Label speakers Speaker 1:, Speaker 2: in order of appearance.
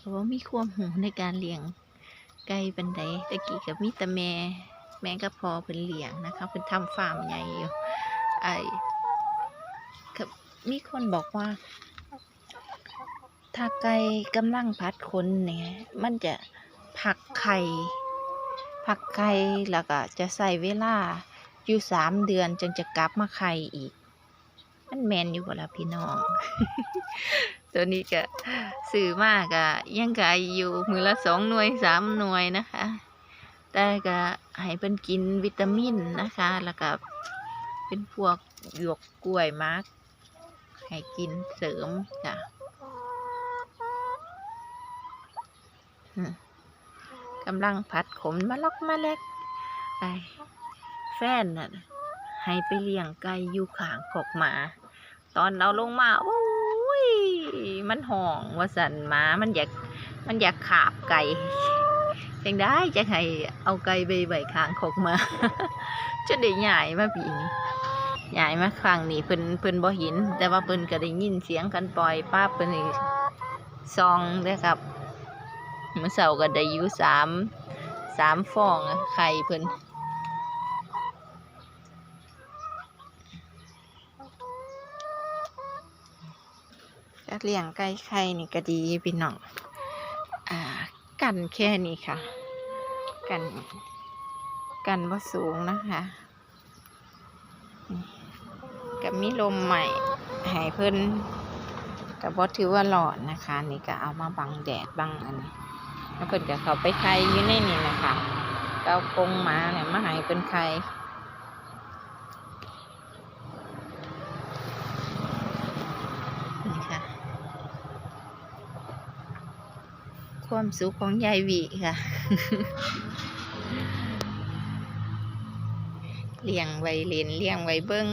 Speaker 1: ก็บ่มีความหูในการเลี้ยงไก่ปานใดตะกี้ก็มีแต่แม่แม่กับพ่อเพิ่นเลี้ยงนะคะเพิ่นทำฟาร์มใหญ่อยู่ไอ้ก็มีคนบอกว่า ถ้าไก่กำลังพัดขนเนี่ยมันจะพักไข่พักไข่แล้วก็จะใส่เวลาอยู่สามเดือนจึงจะกลับมาไข่อีก มันแมนอยู่บ่ล่ะพี่น้อง ตัวนี้ก็ซื้อมากอะยังกายอยู่มือละสองหน่วยสามหน่วยนะคะ แต่ก็ให้เพิ่นกินวิตามินนะคะ แล้วก็เป็นพวกหยวกกล้วยมักให้กินเสริมจ้ะกำลังผัดขมมาล็อกมาเล็กไปแฟนน่ะ ให้ไปเลี้ยงไก่อยู่ข้างขอกหมา ตอนเราลงมาโอ้ยมันห่องว่าสันหมามันอยากมันอยากขาบไก่จังได้จะให้เอาไก่ไปไว้ข้างขอกมาจะได้ใหญ่มาปีนี้ใหญ่มาครั้งนี้เพิ่นเพิ่นบ่เห็นแต่ว่าเพิ่นก็ได้ยินเสียงกันปล่อยป้าเพิ่นซองเด้อครับเมื่อเช้าก็ได้อยู่สามสามฟองอะไข่เพิ่น เลี้ยงไก่ไข่นี่ก็ดีพี่น้องอ่ากันแค่นี้ค่ะ กันกันว่าสูงนะคะกับมีลมใหม่ให้เพิ่นกับว่าถือว่าหลอดนะคะ นี่ก็เอามาบังแดดบังอันนี้แล้วเพิ่นก็เขาไปไข่อยู่ในนี่นะคะก็เอากรงมาเนี่ยมาให้เพิ่นไข่นี่ค่ะ ความสุขของยายวีค่ะ เลี้ยงไว้เล่นเลี้ยงไว้เบิ้ง